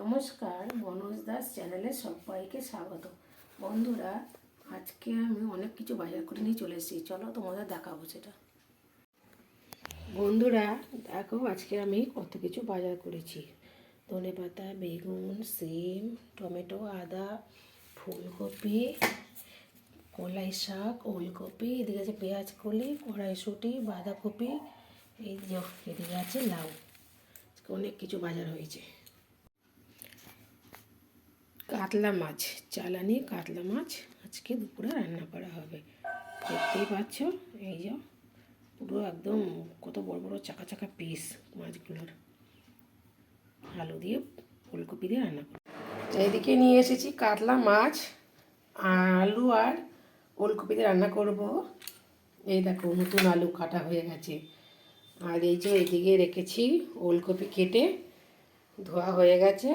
নমস্কার মনোজ দাস চ্যানেলে সবাইকে স্বাগত। বন্ধুরা, আজকে আমি অনেক কিছু বাজার করে নিয়ে চলে এসেছি। চলো তোমাদের দেখাবো সেটা। বন্ধুরা, দেখো আজকে আমি কত কিছু বাজার করেছি। ধনে পাতা বেগুন, সিম, টমেটো, আদা, ফুলকপি, কলাই শাক, ওলকপি, এদিকে আছে পেঁয়াজ কলি কড়াইশুঁটি বাঁধাকপি, এই যে এদিকে আছে লাউ। অনেক কিছু বাজার হয়েছে। কাতলা মাছ, চালানি কাতলা মাছ। আজকে দুপুরে রান্না করা হবে। দেখতেই পাচ্ছ, এই যে পুরো একদম কত বড় বড় চাকা চাকা পিস মাছগুলোর। আলু দিয়ে ফুলকপি দিয়ে রান্না করব এইদিকে নিয়ে এসেছি কাতলা মাছ, আলু আর ওলকপি দিয়ে রান্না করব। এই দেখো, নতুন আলু কাটা হয়ে গেছে। আর এই যে এইদিকে রেখেছি ওলকপি কেটে, ধোয়া হয়ে গেছে।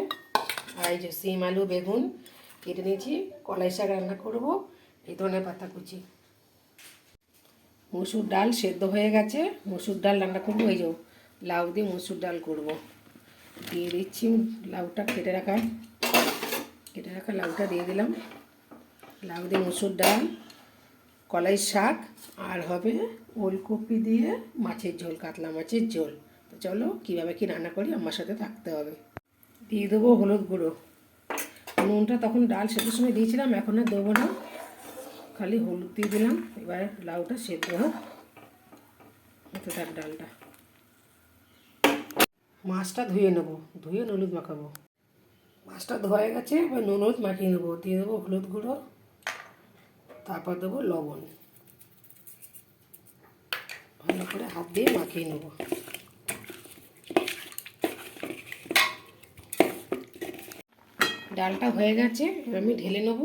আর এই যে সিম, আলু, বেগুন কেটে নিয়েছি, কলাই শাক রান্না করব, এই ধরনের পাতা কুচি। মসুর ডাল সেদ্ধ হয়ে গেছে, মসুর ডাল রান্না করব, এই যে লাউ দিয়ে মসুর ডাল করব। দিয়ে দিচ্ছি লাউটা কেটে রাখা কেটে রাখা লাউটা দিয়ে দিলাম। লাউ দিয়ে মসুর ডাল, কলাই শাক, আর হবে ওলকপি দিয়ে মাছের ঝোল, কাতলা মাছের ঝোল। তো চলো, কীভাবে কি রান্না করি, আমার সাথে থাকতে হবে। দিয়ে দেবো হলুদ গুঁড়ো। নুনটা তখন ডাল সেদ্ধর সময় দিয়েছিলাম, এখন আর দেবো না। খালি হলুদ দিয়ে দিলাম, এবার লাউটা সেদ্ধ হোক। হতে থাক ডালটা। মাছটা ধুয়ে নেব, ধুয়ে হলুদ মাখাবো। মাছটা ধোয়া গেছে, এবার নুন হলুদ মাখিয়ে নেব। দিয়ে দেবো হলুদ গুঁড়ো, তারপর দেবো লবণ। ভালো করে হাত দিয়ে মাখিয়ে নেব। ডালটা হয়ে গেছে আমি ঢেলে নেব।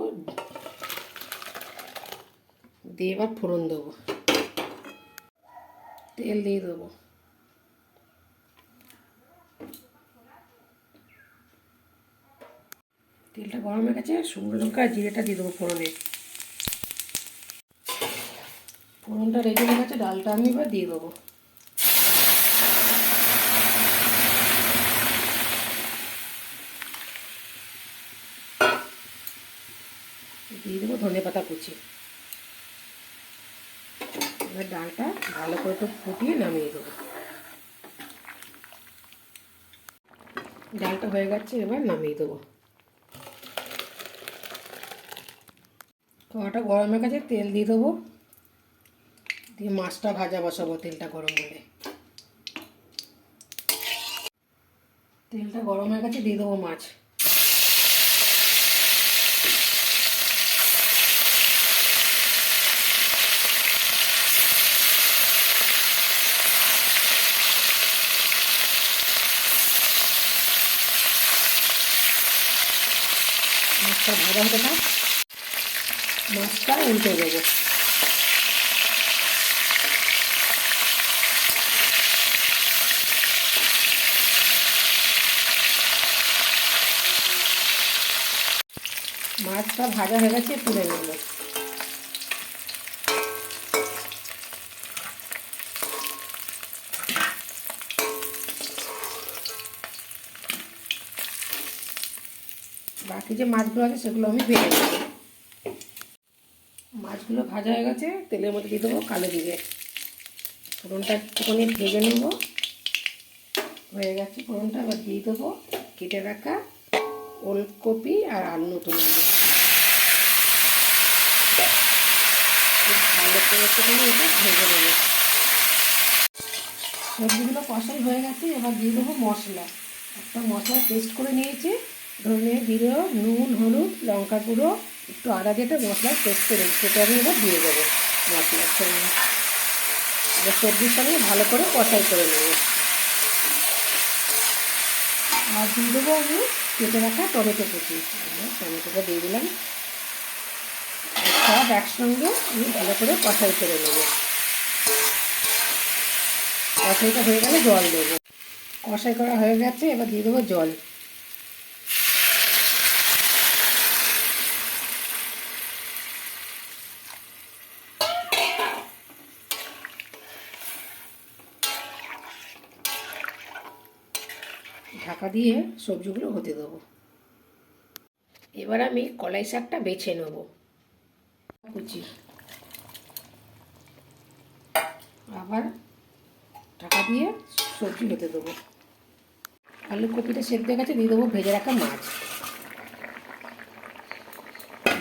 দিয়ে এবার ফোড়ন দেবো। তেল দিয়ে দেবো। তেলটা গরম হয়ে গেছে, শুকনো লঙ্কা, জিরেটা দিয়ে দেবো ফোড়নে। ফোড়নটা রেডি হয়ে গেছে, ডালটা আমি এবার দিয়ে দেবো। দিয়ে দেবো ধনে পাতা কুচি। এবার ডালটা ভালো করে একটু ফুটিয়ে নামিয়ে দেবো। ডালটা হয়ে গেছে, এবার নামিয়ে দেবো। কড়াটা গরমের কাছে তেল দিয়ে দেবো। দিয়ে মাছটা ভাজা বসাবো তেলটা গরম হলে। তেলটা গরম হয়ে গেছে দিয়ে দেবো মাছ। মাছটা ভাজা হতে না মাছটা উল্টে দেবো। মাছটা ভাজা হয়ে গেছে তুলে নেব। বাকি যে মাছগুলো আছে সেগুলো আমি ভেজে নেব। মাছগুলো ভাজা হয়ে গেছে, তেলের মধ্যে দিয়ে দেবো কালো জিরে। ফোড়নটা একটুখানি ভেজে নেব। হয়ে গেছে ফোড়নটা, এবার দিয়ে দেবো কেটে রাখা ওলকপি আর আলু নতুন আলু। ভালো করে ভেজে নেব। সবজিগুলো কষাই হয়ে গেছে, এবার দিয়ে দেবো মশলা। একটা মশলা পেস্ট করে নিয়েছি। ধনে জিরে, নুন, হলুদ, লঙ্কা গুঁড়ো, একটু আদা দিয়ে মশলা পেস্ট করে সেটা আমি এবার দিয়ে দেবো মশলার সঙ্গে। এবার সবজির সঙ্গে ভালো করে কষাই করে নেব। আর দিয়ে দেবো আমি কেটে রাখা টমেটো কুচি। টমেটোটা দিয়ে দিলাম। সব একসঙ্গে আমি ভালো করে কষাই করে নেব। কষাইটা হয়ে গেলে জল দেবো। কষাই করা হয়ে গেছে, এবার দিয়ে দেবো জল। ঢাকা দিয়ে সবজিগুলো হতে দেবো। এবার আমি কলাই শাকটা বেছে নেব। কুচি। আবার ঢাকা দিয়ে সবজি হতে দেবো। আলু কপিটা সেদ্ধ গেছে, দিয়ে দেবো ভেজে রাখা মাছ।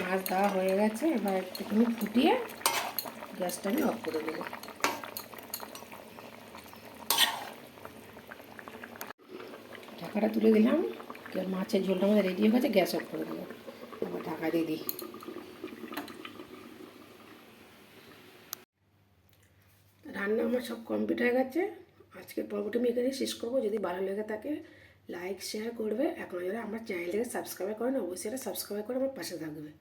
মাছ দেওয়া হয়ে গেছে, এবার একটুখানি ফুটিয়ে গ্যাসটা আমি অফ করে দেবো। ঢাকাটা তুলে দিলাম। মাছের ঝোলটা আমাদের রেডি হয়ে গেছে, গ্যাস অফ করে দেবো। আবার ঢাকা দিয়ে দিই। রান্না আমার সব কমপ্লিট হয়ে গেছে। আজকের পর্বটি আমি এখানে শেষ করব। যদি ভালো লেগে থাকে লাইক শেয়ার করবে। এখন যারা আমার চ্যানেলটাকে সাবস্ক্রাইব করেন অবশ্যই সাবস্ক্রাইব করে আমার পাশে থাকবে।